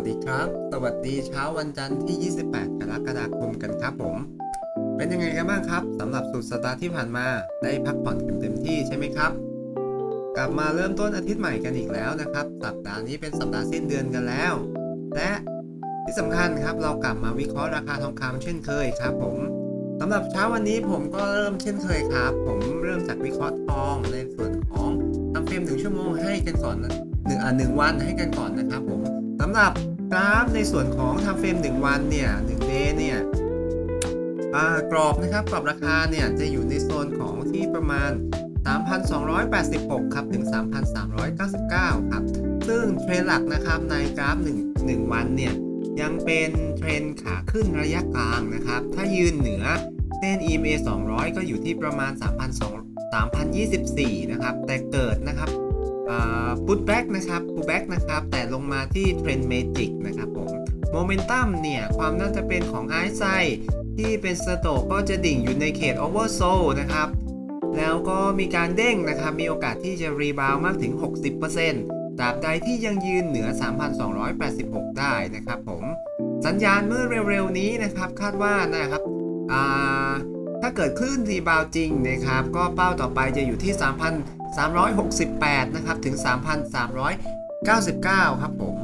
วัสดีครับ สวัสดีเช้าวันจันทร์ที่ 28 กรกฎาคมกันครับผม เป็นยังไงกันบ้างครับสำหรับสุดสัปดาห์ที่ผ่านมาได้พักผ่อนกันเต็มที่ใช่ไหมครับ กลับมาเริ่มต้นอาทิตย์ใหม่กันอีกแล้วนะครับ สัปดาห์นี้เป็นสัปดาห์สิ้นเดือนกันแล้ว และที่สำคัญครับเรากลับมาวิเคราะห์ราคาทองคำเช่นเคยครับผมสำหรับเช้าวันนี้ผมก็เริ่มเช่นเคยครับ ผมเริ่มจากวิเคราะห์ทองในส่วนของทำเฟรมหนึ่งชั่วโมงให้กันก่อนหนึ่งอ่าหนึ่งวันให้กันก่อนนะครับผมสำหรับ กราฟในส่วนของทำเฟรมหนึ่งวันเนี่ยหนึ่งเดย์เนี่ยกรอบนะครับกรอบราคาเนี่ยจะอยู่ในโซนของที่ประมาณ 3,286 ครับ ถึง 3,399 ครับ ซึ่งเทรนด์หลักนะครับในกราฟ 1 1 วันเนี่ยยังเป็นเทรนด์ขาขึ้นระยะกลางนะครับ ถ้ายืนเหนือเส้น EMA 200 ก็อยู่ที่ประมาณ 3,224 นะครับ แต่เกิดนะครับ พุทแบ็กนะครับพุทแบ็กนะครับ แต่ลงมาที่เทรนด์เมจิกนะครับผมโมเมนตัมเนี่ย ความน่าจะเป็นของไอซ์ไซที่เป็นสโตกก็จะดิ่งอยู่ในเขตโอเวอร์โซนะครับ แล้วก็มีการเด้งนะครับ มีโอกาสที่จะรีบาวมากถึง 60%ตราบใดที่ยังยืนเหนือ 3,286 ได้นะครับผมสัญญาณเมื่อเร็วๆนี้นะครับ คาดว่านะครับถ้าเกิดคลื่นรีบาวจริงนะครับ ก็เป้าต่อไปจะอยู่ที่ 368 นะครับ ถึง 3,399 ครับผม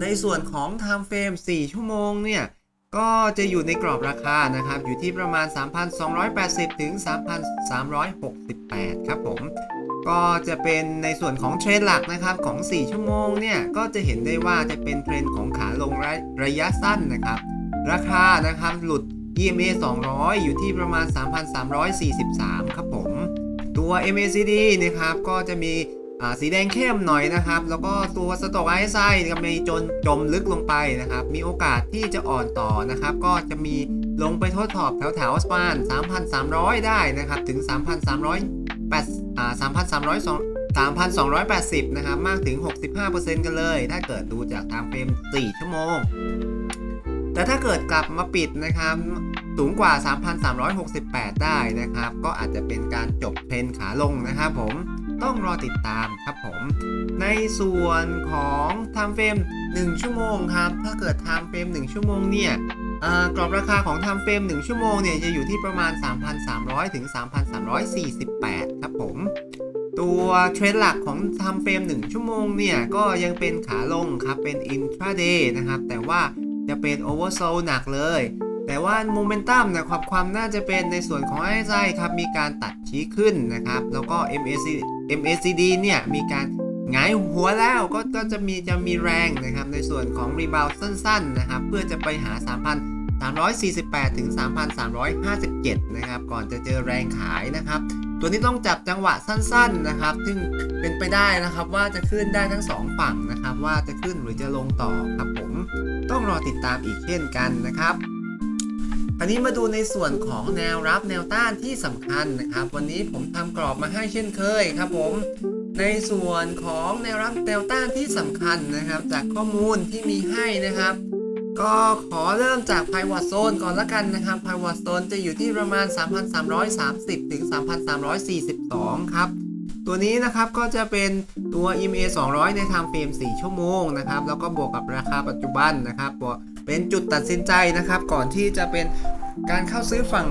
ในส่วนของ Time Frame 4 ชั่วโมงเนี่ย ก็จะอยู่ในกรอบราคานะครับ อยู่ที่ประมาณ 3,280 ถึง 3,368 ครับผม ก็จะเป็นในส่วนของเทรนด์หลักนะครับของ 4 ชั่วโมงเนี่ย ก็จะเห็นได้ว่าจะเป็นเทรนด์ของขาลงระระยะสั้นนะครับ ราคานะครับหลุด EMA 200 อยู่ที่ประมาณ 3,343 ครับผม ตัว MACD นะครับก็จะมีสีแดงเข้มหน่อยนะครับ แล้วก็ตัวสต็อกไอไซก็มีจนจมลึกลงไปนะครับ มีโอกาสที่จะอ่อนต่อนะครับ ก็จะมีลงไปทดสอบแถวแถวๆสปาน3,300 ได้นะครับ ถึง 3,300อ่า3,300 3,280 นะครับ มากถึง 65%กันเลย ถ้าเกิดดูจากทางเฟรม 4 ชั่วโมง แต่ถ้าเกิดกลับมาปิดนะครับ สูงกว่า 3,368 ได้นะครับ ก็อาจจะเป็นการจบเทรนขาลงนะครับผมต้องรอติดตามครับผม ในส่วนของไทม์เฟรม1 ชั่วโมงครับ ถ้าเกิดไทม์เฟรม1 ชั่วโมงเนี่ยกรอบราคาของไทม์เฟรม1 ชั่วโมงเนี่ยจะอยู่ที่ประมาณ 3,300 ถึง 3,348 ครับผมตัวเทรนหลักของไทม์เฟรม 1 ชั่วโมงเนี่ยก็ยังเป็นขาลงครับ เป็น intraday นะครับ แต่ว่าจะเป็น oversold หนักเลย แต่ว่าโมเมนตัมนะครับความน่าจะเป็นในส่วนของ RSI ครับมีการตัดชี้ขึ้นนะครับ แล้วก็ MACD MACD เนี่ยมีการหงายหัวแล้วก็ก็จะมีจะมีแรงนะครับในส่วนของรีบาวสั้นๆนะครับเพื่อจะไปหา 3,348 ถึง 3,357 นะครับก่อนจะเจอแรงขายนะครับ ตัวนี้ต้องจับจังหวะสั้นๆนะครับ ซึ่งเป็นไปได้นะครับว่าจะขึ้นได้ทั้งสองฝั่งนะครับ ว่าจะขึ้นหรือจะลงต่อครับผมต้องรอติดตามอีกเช่นกันนะครับ คราวนี้มาดูในส่วนของแนวรับแนวต้านที่สำคัญนะครับ วันนี้ผมทำกรอบมาให้เช่นเคยครับผม ในส่วนของแนวรับแนวต้านที่สำคัญนะครับ จากข้อมูลที่มีให้นะครับ ก็ขอเริ่มจาก Pivot Zone ก่อนละกันนะครับ Pivot Zone จะอยู่ที่ประมาณ 3,330 ถึง 3,342 ครับตัวนี้นะครับก็จะเป็นตัว EMA 200 ใน Time Frame 4ชั่วโมงนะครับ แล้วก็บวกกับราคาปัจจุบันนะครับบวก เป็นจุดตัดสินใจนะครับ ก่อนที่จะเป็นการเข้าซื้อฝั่ง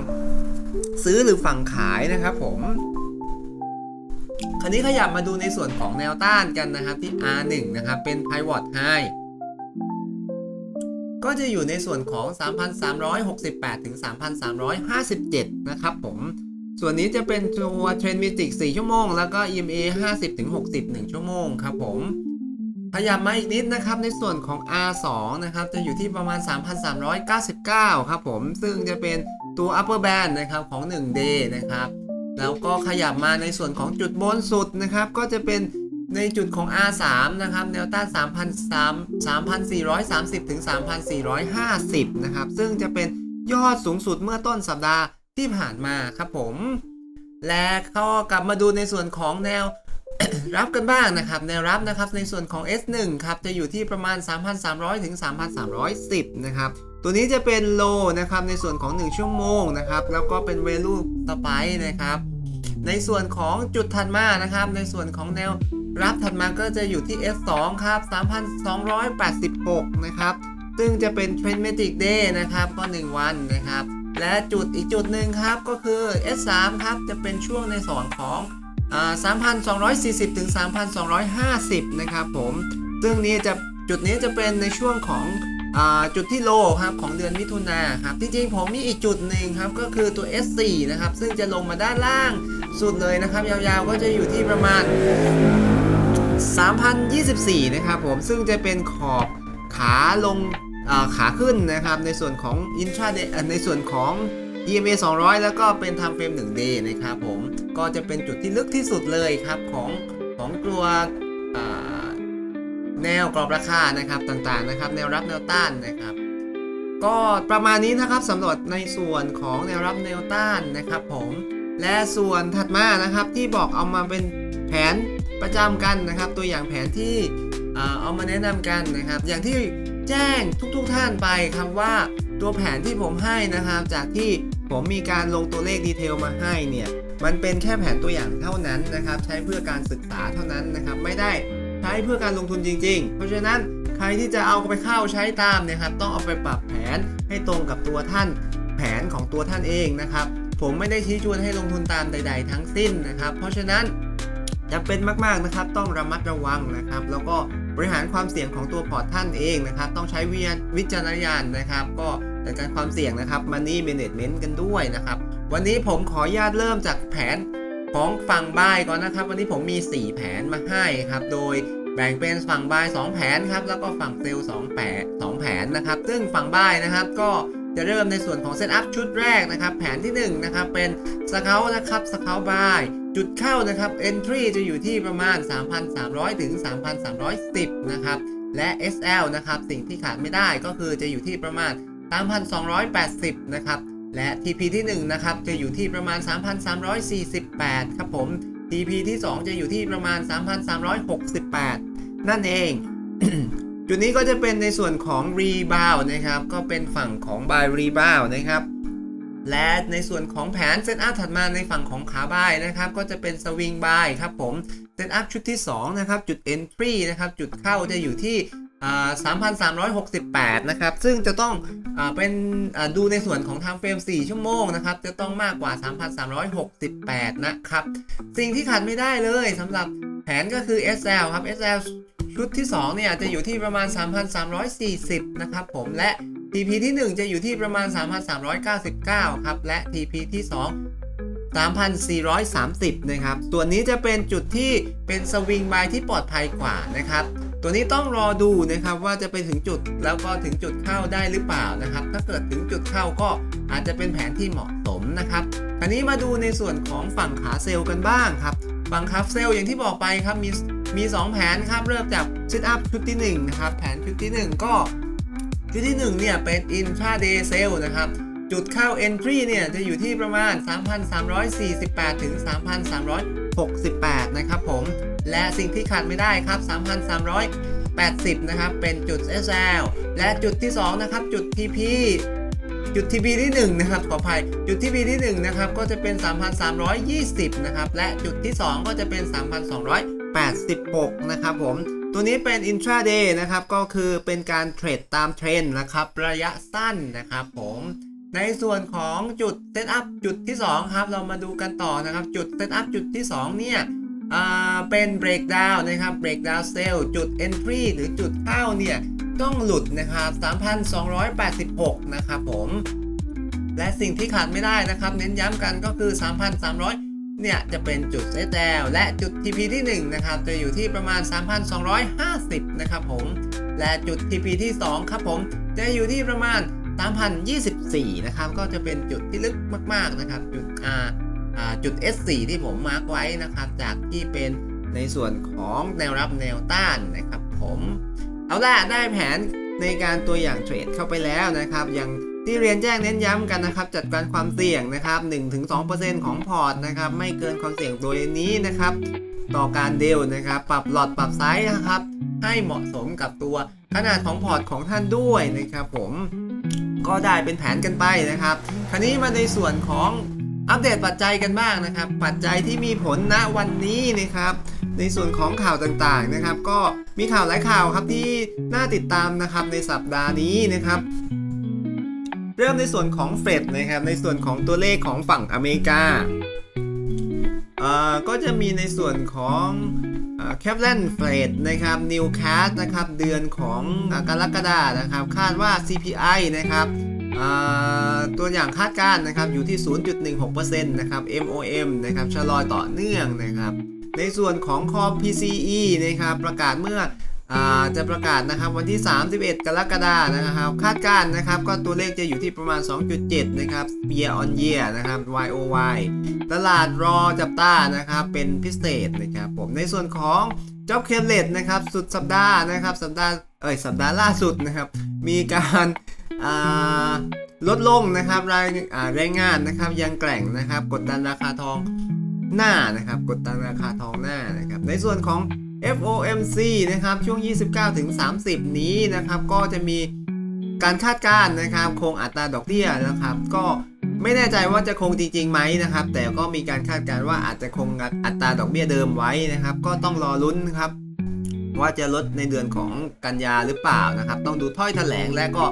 ซื้อหรือฝั่งขายนะครับผมคราวนี้ขยับมาดูในส่วนของแนวต้านกันนะครับที่ R1 นะครับเป็น Pivot High ก็จะอยู่ในส่วนของ 3,368 ถึง 3,357 นะครับผม ส่วนนี้จะเป็นตัวเทรนมิติก4ชั่วโมง แล้วก็ EMA 50 ถึง 60 1 ชั่วโมงครับผม ขยับมาอีกนิดนะครับในส่วนของ R2 นะครับจะอยู่ที่ประมาณ 3,399 ครับผมซึ่งจะเป็นตัว upper band นะครับของ 1D นะครับแล้วก็ขยับมาในส่วนของจุดบนสุดนะครับก็จะเป็นในจุดของ R3 นะครับแนวต้าน3,430 ถึง 3,450 นะครับ ซึ่งจะเป็นยอดสูงสุดเมื่อต้นสัปดาห์ที่ผ่านมาครับผม และก็กลับมาดูในส่วนของแนว รับกันบ้างนะครับแนวรับนะครับในส่วนของ S1 ครับจะอยู่ที่ประมาณ 3,300 ถึง 3,310 นะครับ ตัวนี้จะเป็นโลนะครับในส่วนของ 1 ชั่วโมงนะครับ แล้วก็เป็น value spike นะครับ ในส่วนของจุดถัดมานะครับ ในส่วนของแนวรับถัดมาก็จะอยู่ที่ S2 ครับ 3,286 นะครับ ซึ่งจะเป็น Trend Magic Day นะครับก็ 1 วันนะครับ และจุดอีกจุดหนึ่งครับก็คือ S3 ครับจะเป็นช่วงในส่วนของ 3,240 ถึง 3,250 นะครับผม ซึ่งนี้จะจุดนี้จะเป็นในช่วงของอจุดที่โลครับของเดือนมิถุนาครับที่จริงผมมีอีกจุดหนึ่งครับก็คือตัว S4 นะครับ ซึ่งจะลงมาด้านล่างสุดเลยนะครับ ยาวๆก็จะอยู่ที่ประมาณ 3,024 นะครับผม ซึ่งจะเป็นขอบขาลงขาขึ้นนะครับในส่วนของ intraday เอ่อในส่วนของ EMA 200 แล้วก็เป็น time frame 1 day นะครับผมก็จะเป็นจุดที่ลึกที่สุดเลยครับของของตัวแนวกรอบราคานะครับต่างๆนะครับ แนวรับแนวต้านนะครับก็ประมาณนี้นะครับสำหรับในส่วนของแนวรับแนวต้านนะครับผมและส่วนถัดมานะครับที่บอกเอามาเป็นแผนประจำกันนะครับ ตัวอย่างแผนที่เอามาแนะนำกันนะครับ อย่างที่แจ้งทุกๆท่านไปครับว่า ตัวแผนที่ผมให้นะครับ จากที่ผมมีการลงตัวเลขดีเทลมาให้เนี่ย มันเป็นแค่แผนตัวอย่างเท่านั้นนะครับ ใช้เพื่อการศึกษาเท่านั้นนะครับ ไม่ได้ใช้เพื่อการลงทุนจริง ๆ เพราะฉะนั้นใครที่จะเอาไปเข้าใช้ตามเนะครับ ต้องเอาไปปรับแผนให้ตรงกับตัวท่าน แผนของตัวท่านเองนะครับ ผมไม่ได้ชี้ชวนให้ลงทุนตามใด ๆ ทั้งสิ้นนะครับ เพราะฉะนั้นจำเป็นมากๆนะครับ ต้องระมัดระวังนะครับ แล้วก็บริหารความเสี่ยงของตัวพอร์ตท่านเองนะครับ ต้องใช้วิวิจารณญาณนะครับ ก็ จัดการความเสี่ยงนะครับ Money Management กันด้วยนะครับ วันนี้ผมขออนุญาตเริ่มจากแผนของฝั่งบายก่อนนะครับ วันนี้ผมมี 4 แผนมาให้ครับ โดยแบ่งเป็นฝั่งบาย 2 แผนครับ แล้วก็ฝั่งเซลล์2แผน2แผนนะครับ ซึ่งฝั่งบายนะครับก็จะเริ่มในส่วนของเซตอัพชุดแรกนะครับ แผนที่ 1 นะครับ เป็นสเกลนะครับสเกลบาย จุดเข้านะครับ Entry จะอยู่ที่ประมาณ 3,300 ถึง 3,310 นะครับ และ SL นะครับ สิ่งที่ขาดไม่ได้ก็คือจะอยู่ที่ประมาณ 3,280 นะครับ และ TP ที่ 1 นะครับ จะอยู่ที่ประมาณ 3,348 ครับผม TP ที่ 2 จะอยู่ที่ประมาณ 3,368 นั่นเอง จุดนี้ก็จะเป็นในส่วนของ Rebound นะครับ ก็เป็นฝั่งของ Buy Rebound นะครับ และในส่วนของแผนเซตอัพถัดมาในฝั่งของขาบายนะครับ ก็จะเป็นสวิงบายครับผมเซตอัพชุดที่ 2 นะครับ จุด Entry นะครับ จุดเข้าจะอยู่ที่ 3,368 นะครับ ซึ่งจะต้องอเป็นดูในส่วนของ time frame 4ชั่วโมงนะครับ จะต้องมากกว่า 3,368 นะครับ สิ่งที่ขาดไม่ได้เลยสำหรับแผนก็คือ SL ครับ SL ชุดที่ 2 เนี่ย จะอยู่ที่ประมาณ 3,340 นะครับผมและ TP ที่ 1 จะอยู่ที่ประมาณ 3,399 ครับ และ TP ที่ 2 3,430 นะครับ ตัวนี้จะเป็นจุดที่เป็นสวิงบายที่ปลอดภัยกว่านะครับ ตัวนี้ต้องรอดูนะครับว่าจะไปถึงจุดแล้วก็ถึงจุดเข้าได้หรือเปล่านะครับ ถ้าเกิดถึงจุดเข้าก็อาจจะเป็นแผนที่เหมาะสมนะครับคราวนี้มาดูในส่วนของฝั่งขาเซลล์กันบ้างครับฝั่งขาเซลล์อย่างที่บอกไปครับมีมี 2 แผนครับเริ่มจากซิทอัพชุดที่1นะครับแผนชุดที่ 1 ก็ชุดที่1เนี่ยเป็น intraday sell นะครับจุดเข้า entry เนี่ยจะอยู่ที่ประมาณ 3,348 ถึง 3,368 นะครับผม และสิ่งที่ขาดไม่ได้ครับ 3,380 นะครับ เป็นจุด SL และจุดที่ 2 นะครับ จุด TP จุด TP ที่1นะครับขออภัยจุด TP ที่1นะครับก็จะเป็น 3,320 นะครับ และจุดที่ 2 ก็จะเป็น 3,286 นะครับผมตัวนี้เป็น intraday นะครับ ก็คือเป็นการเทรดตามเทรนด์นะครับ ระยะสั้นนะครับผม ในส่วนของจุดเซตอัพจุดที่ 2 ครับ เรามาดูกันต่อนะครับ จุดเซตอัพจุดที่ 2 เนี่ย เป็น breakdown นะครับ breakdown sell จุด entry หรือจุดเข้าเนี่ยต้องหลุดนะครับ 3,286 นะครับผม และสิ่งที่ขาดไม่ได้นะครับ เน้นย้ำกันก็คือ 3,300 เนี่ย จะเป็นจุดเซตแวและจุด TP ที่ 1 นะครับ จะอยู่ที่ประมาณ 3,250 นะครับผม และจุด TP ที่ 2 ครับผม จะอยู่ที่ประมาณ 3,024 นะครับ ก็จะเป็นจุดที่ลึกมาก ๆ นะครับ จุด R อ่า จุด S4 ที่ผมมาร์กไว้นะครับ จากที่เป็นในส่วนของแนวรับแนวต้านนะครับผม เอาล่ะได้แผนในการตัวอย่างเทรดเข้าไปแล้วนะครับ อย่างที่เรียนแจ้งเน้นย้ำกันนะครับ จัดการความเสี่ยงนะครับ 1-2%ของพอร์ตนะครับ ไม่เกินความเสี่ยงโดยนี้นะครับ ต่อการเดลนะครับ ปรับหลอดปรับไซส์นะครับ ให้เหมาะสมกับตัวขนาดของพอร์ตของท่านด้วยนะครับผมก็ได้เป็นแผนกันไปนะครับ คราวนี้มาในส่วนของ อัปเดตปัจจัยกันบ้างนะครับ ปัจจัยที่มีผลณวันนี้นะครับ ในส่วนของข่าวต่างๆนะครับ ก็มีข่าวหลายข่าวครับที่น่าติดตามนะครับในสัปดาห์นี้นะครับ เริ่มในส่วนของเฟดนะครับ ในส่วนของตัวเลขของฝั่งอเมริกาเอ่อก็จะมีในส่วนของแคปเลนเฟดนะครับนิวแคสนะครับ เดือนของอ่ากรกฎานะครับ คาดว่า CPI นะครับ ตัวอย่างคาดการณ์นะครับอยู่ที่ 0.16%นะครับ MOM นะครับชะลอต่อเนื่องนะครับ ในส่วนของ Core PCE นะครับประกาศเมื่ออจะประกาศนะครับวันที่ 31 กรกฎานะครับ คาดการณ์นะครับก็ตัวเลขจะอยู่ที่ประมาณ 2.7 นะครับ year on year นะครับ YOY ตลาดรอจับตานะครับเป็นพิเศษนะครับผมในส่วนของ Job c a l e t นะครับสุดสัปดาห์นะครับสัปดาห์เอ้ยสัปดาห์ล่าสุดนะครับมีการ ลดลงนะครับรายอ่าแรงงานนะครับยังแกร่งนะครับ กดดันราคาทองหน้านะครับ กดดันราคาทองหน้านะครับ ในส่วนของ FOMC นะครับช่วง 29 ถึง 30 นี้นะครับ ก็จะมีการคาดการณ์นะครับ คงอัตราดอกเบี้ยนะครับ ก็ไม่แน่ใจว่าจะคงจริงๆไหมนะครับ แต่ก็มีการคาดการณ์ว่าอาจจะคงอัตราดอกเบี้ยเดิมไว้นะครับ ก็ต้องรอลุ้นครับ ว่าจะลดในเดือนของกันยาหรือเปล่านะครับ ต้องดูถ้อยแถลงและก็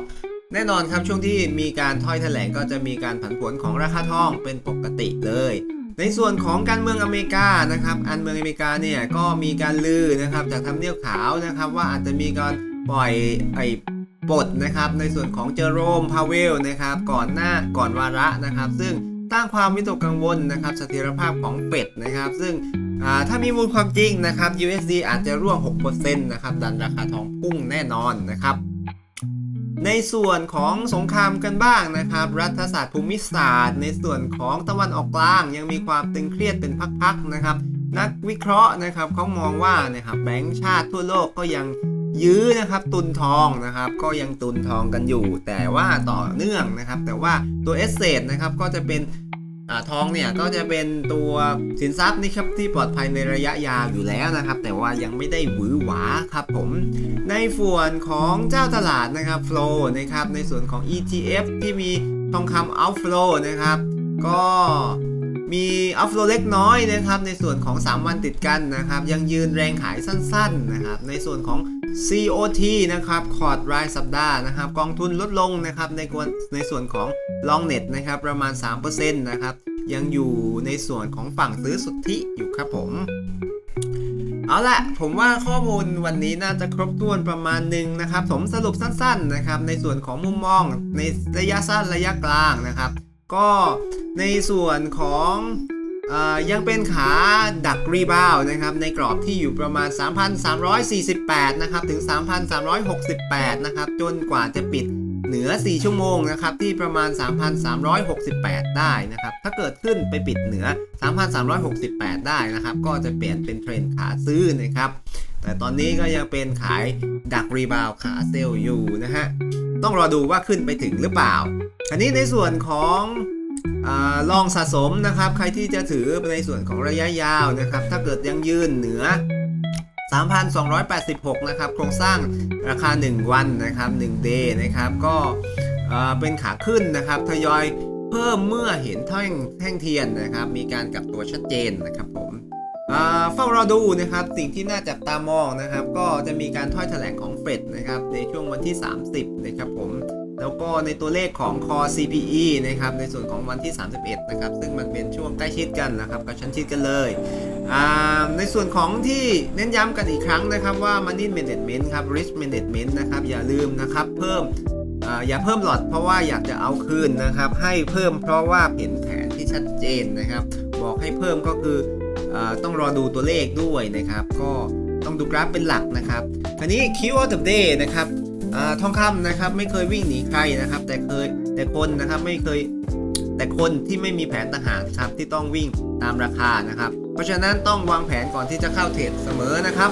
แน่นอนครับช่วงที่มีการถ้อยแถลงก็จะมีการผันผวนของราคาทองเป็นปกติเลย ในส่วนของการเมืองอเมริกานะครับอันเมืองอเมริกาเนี่ยก็มีการลือนะครับจากทำเนียบขาวนะครับว่าอาจจะมีการปล่อยไอ้ปลดนะครับในส่วนของเจอโรมพาเวลนะครับก่อนหน้าก่อนวาระนะครับ ซึ่งตั้างความวิตกกังวลนะครับเสถียรภาพของเป็ดนะครับ ซึ่งถ้ามีมูลความจริงนะครับ USD อาจจะร่วง 6%นะครับดันราคาทองพุ่งแน่นอนนะครับ ในส่วนของสงครามกันบ้างนะครับ รัฐศาสตร์ภูมิศาสตร์ ในส่วนของตะวันออกกลาง ยังมีความตึงเครียดเป็นพักๆนะครับ นักวิเคราะห์นะครับเขามองว่านะครับแบงก์ชาติทั่วโลกก็ยังยื้อนะครับตุนทองนะครับก็ยังตุนทองกันอยู่ แต่ว่าต่อเนื่องนะครับ แต่ว่าตัวเอสเซนะครับก็จะเป็นอา ทองเนี่ยก็จะเป็นตัวสินทรัพย์นี่ครับที่ปลอดภัยในระยะยาวอยู่แล้วนะครับ แต่ว่ายังไม่ได้หวือหวาครับผม ในส่วนของเจ้าตลาดนะครับ flow นะครับในส่วนของ ETF ที่มีทองคำ outflow นะครับ ก็มี outflow เล็กน้อยนะครับ ในส่วนของ 3 วันติดกันนะครับ ยังยืนแรงขายสั้นๆนะครับ ในส่วนของ COT นะครับคอร์ดรายสัปดาห์นะครับ กองทุนลดลงนะครับในในส่วนของ long net นะครับประมาณ 3%นะครับยังอยู่ในส่วนของฝั่งซื้อสุทธิอยู่ครับผมเอาละผมว่าข้อมูลวันนี้น่าจะครบถ้วนประมาณหนึ่งนะครับผมสรุปสั้นๆนะครับในส่วนของมุมมองในระยะสั้นระยะกลางนะครับ ก็ในส่วนของออยังเป็นขาดักรีบาวนะครับในกรอบที่อยู่ประมาณ 3,348 นะครับถึง 3,368 นะครับจนกว่าจะปิด เหนือ 4 ชั่วโมงนะครับที่ประมาณ 3,368 ได้นะครับถ้าเกิดขึ้นไปปิดเหนือ 3,368 ได้นะครับก็จะเปลี่ยนเป็นเทรนขาซื้อนะครับแต่ตอนนี้ก็ยังเป็นขายดักรีบาวขาเซลล์อยู่นะฮะต้องรอดูว่าขึ้นไปถึงหรือเปล่า อันนี้ในส่วนของอลองสะสมนะครับ ใครที่จะถือในส่วนของระยะยาวนะครับ ถ้าเกิดยังยืนเหนือ 3,286 นะครับ โครงสร้างราคา 1 วันนะครับ1 day นะครับ ก็เป็นขาขึ้นนะครับ ทยอยเพิ่มเมื่อเห็นแท่งแท่งเทียนนะครับ มีการกลับตัวชัดเจนนะครับผมเฝ้ารอดูนะครับสิ่งที่น่าจับตามองนะครับ ก็จะมีการถ้อยแถลงของเฟดนะครับในช่วงวันที่ 30 นะครับผมแล้วก็ในตัวเลขของ Core CPE นะครับในส่วนของวันที่ 31 นะครับ ซึ่งมันเป็นช่วงใกล้ชิดกันนะครับกระชั้นชิดกันเลย ในส่วนของที่เน้นย้ำกันอีกครั้งนะครับว่า Money Management ครับ Risk Management นะครับอย่าลืมนะครับเพิ่มออย่าเพิ่มหลอดเพราะว่าอยากจะเอาคืนนะครับ ให้เพิ่มเพราะว่าเห็นแผนที่ชัดเจนนะครับ บอกให้เพิ่มก็คืออต้องรอดูตัวเลขด้วยนะครับ ก็ต้องดูกราฟเป็นหลักนะครับคราวนี้ Q of the day นะครับอทองคำนะครับไม่เคยวิ่งหนีใครนะครับ แต่เคยแต่คนนะครับไม่เคยแต่คนที่ไม่มีแผนต่างหากครับที่ต้องวิ่งตามราคานะครับ เพราะฉะนั้นต้องวางแผนก่อนที่จะเข้าเทรดเสมอนะครับ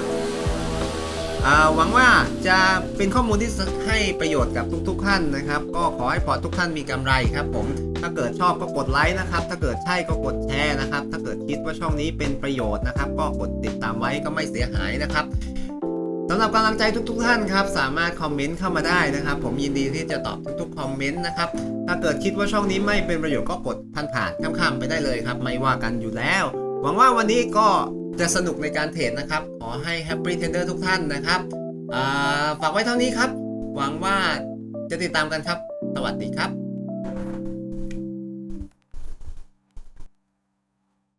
หวังว่าจะเป็นข้อมูลที่ให้ประโยชน์กับทุกๆท่านนะครับ ก็ขอให้พอทุกท่านมีกำไรครับผมถ้าเกิดชอบก็กดไลค์นะครับ ถ้าเกิดใช่ก็กดแชร์นะครับ ถ้าเกิดคิดว่าช่องนี้เป็นประโยชน์นะครับ ก็กดติดตามไว้ก็ไม่เสียหายนะครับสำหรับกำลังใจทุก ๆ ท่านครับ สามารถคอมเมนต์เข้ามาได้นะครับ ผมยินดีที่จะตอบทุกๆคอมเมนต์นะครับ ถ้าเกิดคิดว่าช่องนี้ไม่เป็นประโยชน์ก็กดผ่านผ่านๆข้ามๆไปได้เลยครับ ไม่ว่ากันอยู่แล้ว หวังว่าวันนี้ก็จะสนุกในการเทรดนะครับ ขอให้แฮปปี้เทรดเดอร์ทุกท่านนะครับฝากไว้เท่านี้ครับ หวังว่าจะติดตามกันครับ สวัสดีครับ